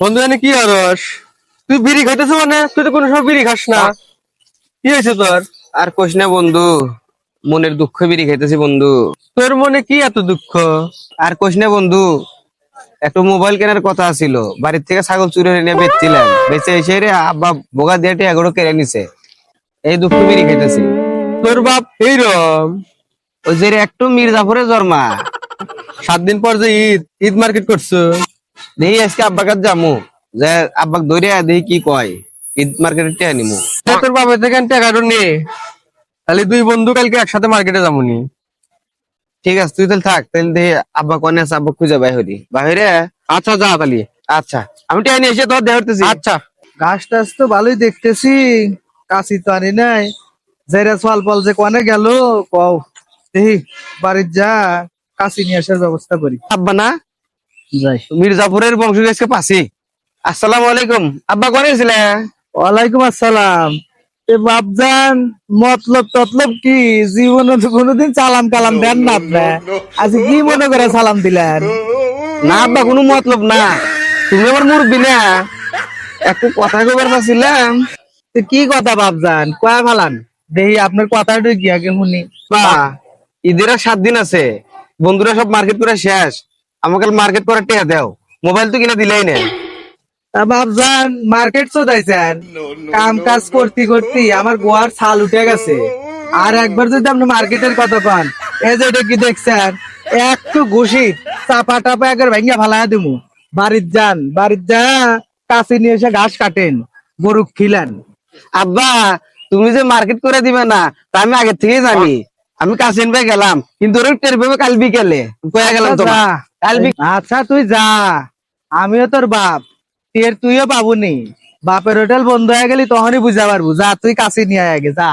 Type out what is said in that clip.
বন্ধু জানি কি হরস তুই বিড়ি খাইতেছ মানে? তুই তো কোনো সময় বিড়ি খাস না। কি হয়েছে তোর? আর কোশ না বন্ধু মনের দুঃখ বেরিয়ে খাইতেছি বন্ধু। তোর মনে কি এত দুঃখ? আর কোশ না বন্ধু একটু মোবাইল কেনার কথা ছিল বাড়ির থেকে ছাগল চুরি হয়ে নিয়ে বেচছিলাম। বেঁচে এসে রে আব্বা বোগা দিয়ে এগারো কেড়ে নিছে। এই দুঃখ বিড়ি খাইতেছি। তোর বাপ এইরম? ওই যে রে একটু মির্জাফরে জন্মা সাত দিন পর যে ঈদ ঈদ মার্কেট করছ? দেখি আজকে আব্বার কাছে যামু। যে আব্বাক ধরে দেখি কি কয় ঈদ মার্কেটে টেয়া নিমু। তোর বাবার থেকে টাকা নে তাহলে দুই বন্ধু কালকে একসাথে মার্কেটে যাবনি ঠিক আছে তুই তাহলে থাক তাহলে দেখি আব্বা কনে আছে আব্বা খুঁজে বাইরে বাইরে আচ্ছা যা তাহলে। আচ্ছা আমি টেয়া নিয়ে এসে তোর দেখতেছি আচ্ছা। গাছ টাছ তো ভালোই দেখতেছি কাশি তো আনি নাই। যাইরা সোয়াল পাল যে কনে গেল কও দেখি বাড়ির যা কাশি নিয়ে আসার ব্যবস্থা করি। আব্বা না? মির্জাপুরের বংশ আজকে পাশে আসসালামু আলাইকুম। আব্বা কোনে ওয়ালাইকুম আসসালাম। এ বাপজান মতলব ততলব কি? জীবনে তো কোনোদিন সালাম কালাম দেন না আপনি। আজ কি মনে করে সালাম দিলেন? না আব্বা কোনো মতলব না। তুমি আমার মুরব্বী না। একটু কথা কবার পাচ্ছিলাম তো কি কথা বাপজান? কয়া দেখি আপনার কথাটা কি আগে শুনি। বা ঈদের সাত দিন আছে। বন্ধুরা সব মার্কেট করে শেষ। আমাকে মার্কেট করে টেয়া দাও। মোবাইল তো কিনা দিলেই না তা বাপজান মার্কেট চোদাইছেন। কাম কাজ করতে করতে আমার গোয়ার ছাল উঠে গেছে। আর একবার যদি আপনি মার্কেটের কথা পান এই যে এটা কি দেখছেন? একটু ঘুষি চাপা টাপা একবার ভেঙে ফালাইয়া দিমু। বাড়ির যান বাড়ির যা কাছে নিয়ে এসে ঘাস কাটেন গরু খিলেন। আব্বা তুমি যে মার্কেট করে দিবে না তা আমি আগে থেকে জানি। আমি কাছেন ভাই গেলাম কিন্তু ওরা টের পাবে কাল বিকেলে। গেলাম তো। কাল বিকেলে আচ্ছা তুই যা। আমিও তোর বাপ। তুইও বাবুনি। বাপের হোটেল বন্ধ হয়ে গেলি তখনই বুঝা। যা তুই কাছে নিয়ে আগে, যা।